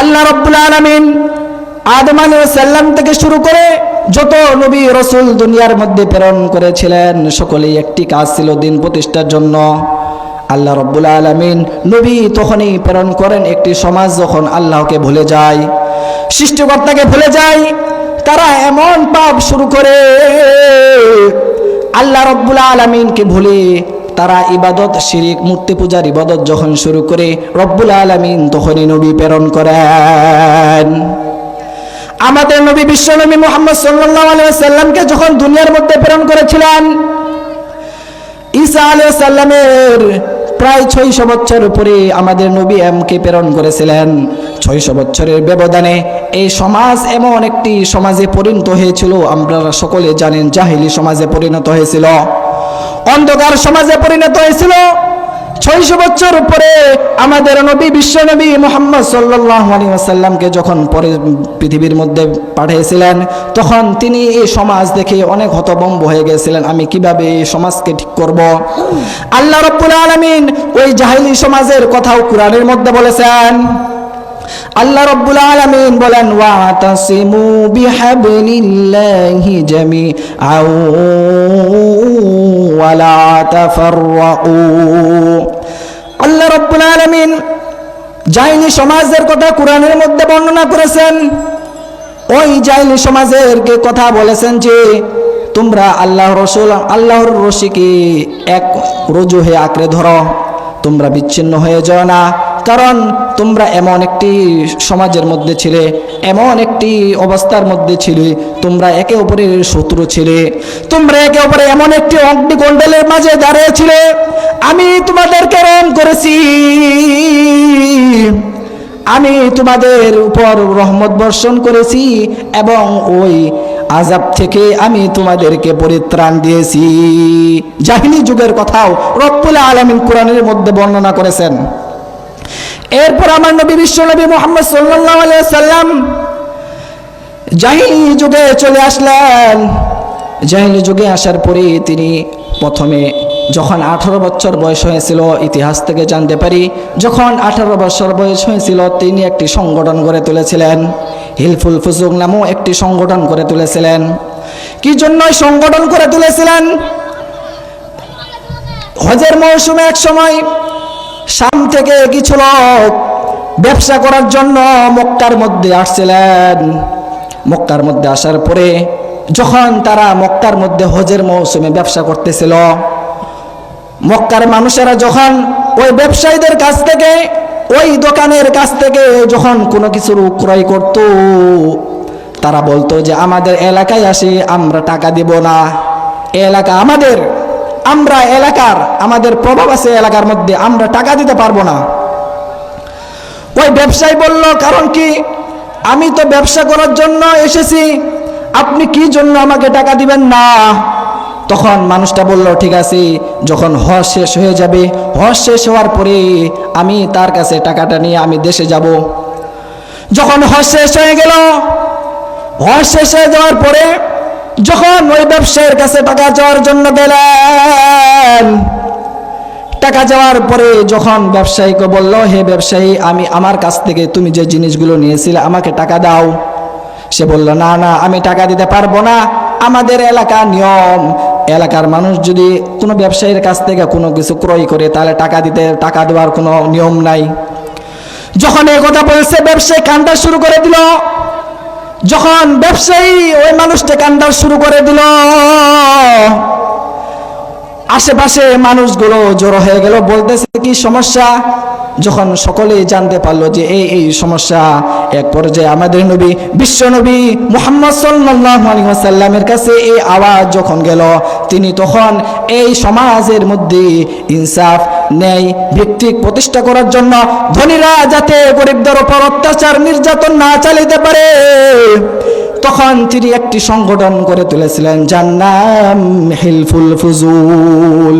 আল্লাহ রব্বুল আলমিন আদম সাল্লাম থেকে শুরু করে যত নবী রসুল দুনিয়ার মধ্যে প্রেরণ করেছিলেন, সকলেই একটি কাজ ছিল দিন প্রতিষ্ঠার জন্য। আল্লাহ রব্বুল আলমিন নবী তখনই প্রেরণ করেন একটি সমাজ যখন আল্লাহকে ভুলে যায়, সৃষ্টিকর্তাকে ভুলে যায়, তারা এমন পাপ শুরু করে। আল্লাহ রব্বুল আলমিনকে ভুলে তারা ইবাদত, শিরিক, মূর্তি পূজার ইবাদত যখন শুরু করে রব্বুল আলমিন তখনই নবী প্রেরণ করেন। আমাদের নবী বিশ্ব নবী মোহাম্মদ সাল্লাহ সাল্লামকে যখন দুনিয়ার মধ্যে প্রেরণ করেছিলেন, ঈসা আলাইহিস সাল্লামের প্রায় ছয়শো বছর উপরে আমাদের নবী এমকে প্রেরণ করেছিলেন। ছয়শো বছরের ব্যবধানে এই সমাজ এমন একটি সমাজে পরিণত হয়েছিল, আমরা সকলে জানেন জাহিলি সমাজে পরিণত হয়েছিল। অন্ধকার সমাজে পরিণত হয়েছিল। ছয়শো বছর পরে আমাদের নবী, বিশ্ব নবী মোহাম্মদ সাল্লাহ আলী যখন পরে পৃথিবীর মধ্যে পাঠিয়েছিলেন, তখন তিনি এই সমাজ দেখে অনেক হতবম্ব হয়ে গেছিলেন। আমি কীভাবে এই সমাজকে ঠিক করব? আল্লাহ রব্বুল আলমিন ওই জাহিলি সমাজের কথাও কোরআনের মধ্যে বলেছেন, আল্লাহ রব্বুল আলামিন বলেন, ওয়াতাসিমু বিহাবলিল্লাহি জামিআন ওয়ালা তাফাররাকু আল্লাহ রব্বুল আলামিন জাইনি সমাজের কথা কোরআনের মধ্যে বর্ণনা করেছেন। ওই জাইনি সমাজের কে কথা বলেছেন যে, তোমরা আল্লাহ রসুল, আল্লাহর রশিকে এক রজু হয়ে আঁকড়ে ধরো। তোমরা বিচ্ছিন্ন হয়ে যাও না। কারণ তোমরা এমন একটি সমাজের মধ্যে ছিলে, এমন একটি অবস্থার মধ্যে ছিলে, তোমরা একে অপরের শত্রু ছিলে। তোমরা একে অপরে এমন একটি অগ্নি অগ্নিকণ্ডলের মাঝে দাঁড়িয়েছিলে আমি তোমাদেরকে রং করেছি। আমি তোমাদের উপর রহমত বর্ষণ করেছি এবং ওই আজাব থেকে আমি তোমাদেরকে পরিত্রাণ দিয়েছি। জাহিনী যুগের কথাও রব্বুল আলমিন কোরআনের মধ্যে বর্ণনা করেছেন। এরপর আমার নবী বিশ্ব নবী মোহাম্মদ সাল্লাম জাহিনী যুগে চলে আসলেন। জাহিনী যুগে আসার পরে তিনি প্রথমে যখন আঠারো বছর বয়স হয়েছিল, ইতিহাস থেকে জানতে পারি, যখন আঠারো বছর বয়স হয়েছিল, তিনি একটি সংগঠন গড়ে তুলেছিলেন। হিলফুল ফুজুক নামও একটি সংগঠন করে তুলেছিলেন। কি জন্য সংগঠন করে তুলেছিলেন? হজের মৌসুমে এক সময় শাম থেকে কিছু লোক ব্যবসা করার জন্য মক্কার মধ্যে আসছিলেন। মক্কার মধ্যে আসার পরে যখন তারা মক্কার মধ্যে হজের মৌসুমে ব্যবসা করতেছিল, মক্কার মানুষেরা যখন ওই ব্যবসায়ীদের কাছ থেকে, ওই দোকানের কাছ থেকে যখন কোনো কিছুর ক্রয় করত, তারা বলতো যে, আমাদের এলাকায় আসে, আমরা টাকা দিব না। এলাকা আমাদের। আমরা এলাকার, আমাদের প্রভাব আছে এলাকার মধ্যে, আমরা টাকা দিতে পারব না। ওই ব্যবসায়ী বলল, কারণ কি? আমি তো ব্যবসা করার জন্য এসেছি। আপনি কি জন্য আমাকে টাকা দিবেন না? তখন মানুষটা বলল, ঠিক আছে, যখন হজ শেষ হয়ে যাবে, হজ শেষ হওয়ার পরে আমি তার কাছে টাকাটা নিয়ে আমি দেশে যাব। যখন হজ শেষ হয়ে গেল, হজ শেষ হয়ে যাওয়ার পরে যখন ওই ব্যবসায়ীর কাছে টাকা চাওয়ার জন্য দিলেন টাকা যাওয়ার পরে যখন ব্যবসায়ীকে বলল, হে ব্যবসায়ী, আমি আমার কাছ থেকে তুমি যে জিনিসগুলো নিয়েছিলে আমাকে টাকা দাও। সে বলল, না না, আমি টাকা দিতে পারব না। আমাদের এলাকার নিয়ম। এলাকার মানুষ যদি কোনো ব্যবসায়ীর কাছ থেকে কোনো কিছু ক্রয় করে, তাহলে টাকা দিতে, টাকা দেওয়ার কোনো নিয়ম নাই। যখন এই কথা বলছে, ব্যবসায়ী কান্দা শুরু করে দিল। যখন ব্যবসায়ী ওই মানুষটা কান্দা শুরু করে দিল, আশেপাশে মানুষগুলো জড়ো হয়ে গেল, বলতেছে, কি সমস্যা? যখন সকলেই জানতে পারল যে এই এই সমস্যা এক পর্যায়ে আমাদের নবী, বিশ্ব নবী মুহাম্মদ সাল্লামের কাছে এই আওয়াজ যখন গেল, তিনি তখন এই সমাজের মধ্যে ইনসাফ ন্যায় ভিত্তিক প্রতিষ্ঠা করার জন্য ধনীরা যাতে গরিবদের ওপর অত্যাচার নির্যাতন না চালিতে পারে, তখন তিনি একটি সংগঠন করে তুলেছিলেন, যার নাম হিলফুল ফুজুল।